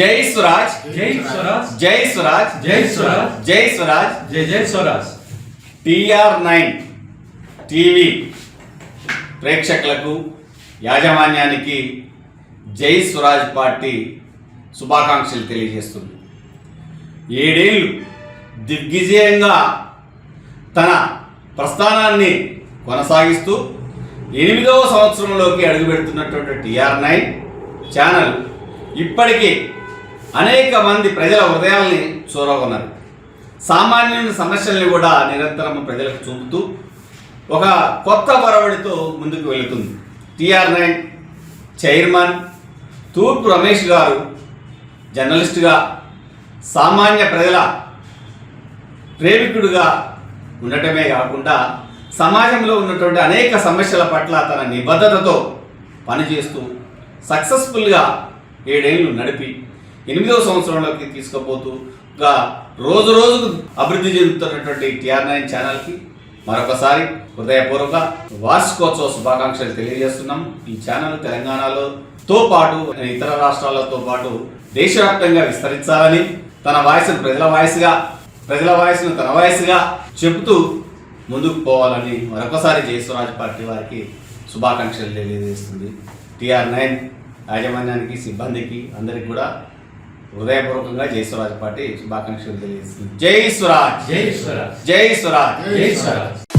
జై స్వరాజ్. జై స్వరాజ్. జై స్వరాజ్. జై స్వరాజ్. జై స్వరాజ్. జై జై స్వరాజ్. టిఆర్ నైన్ టీవీ ప్రేక్షకులకు యాజమాన్యానికి జై స్వరాజ్ పార్టీ శుభాకాంక్షలు తెలియజేస్తుంది. ఏడేళ్ళు దిగ్విజయంగా తన ప్రస్థానాన్ని కొనసాగిస్తూ ఎనిమిదవ సంవత్సరంలోకి అడుగుపెడుతున్నటువంటి టిఆర్ నైన్ ఛానల్ ఇప్పటికీ అనేక మంది ప్రజల హృదయాల్ని చూరగొన్నారు. సామాన్యుని సమస్యల్ని కూడా నిరంతరం ప్రజలకు చూపుతూ ఒక కొత్త వరవడితో ముందుకు వెళుతుంది. టిఆర్ నైన్ చైర్మన్ తూర్పు రమేష్ గారు జర్నలిస్టుగా సామాన్య ప్రజల ప్రేమికుడుగా ఉండటమే కాకుండా సమాజంలో ఉన్నటువంటి అనేక సమస్యల పట్ల తన నిబద్ధతతో పనిచేస్తూ సక్సెస్ఫుల్గా ఏడేళ్ళు నడిపి ఎనిమిదవ సంవత్సరంలోకి తీసుకుపోతూ గా రోజు రోజుకు అభివృద్ధి చెందుతున్నటువంటి టిఆర్ నైన్ ఛానల్కి మరొకసారి హృదయపూర్వక వార్షికోత్సవ శుభాకాంక్షలు తెలియజేస్తున్నాం. ఈ ఛానల్ తెలంగాణలో తో పాటు ఇతర రాష్ట్రాలతో పాటు దేశవ్యాప్తంగా విస్తరించాలని తన వాయిస్ను ప్రజల వాయిస్గా ప్రజల వాయిస్ను తన వాయిస్గా చెబుతూ ముందుకు పోవాలని మరొకసారి జయస్వరాజ్ పార్టీ వారికి శుభాకాంక్షలు తెలియజేస్తుంది. టిఆర్ నైన్ యాజమాన్యానికి సిబ్బందికి అందరికి కూడా హృదయపూర్వకంగా జయస్వరాజ్ పార్టీ శుభాకాంక్షలు తెలియజేస్తుంది జై స్వరాజ్. జై స్వరాజ్. జై స్వరాజ్. జై స్వరాజ్.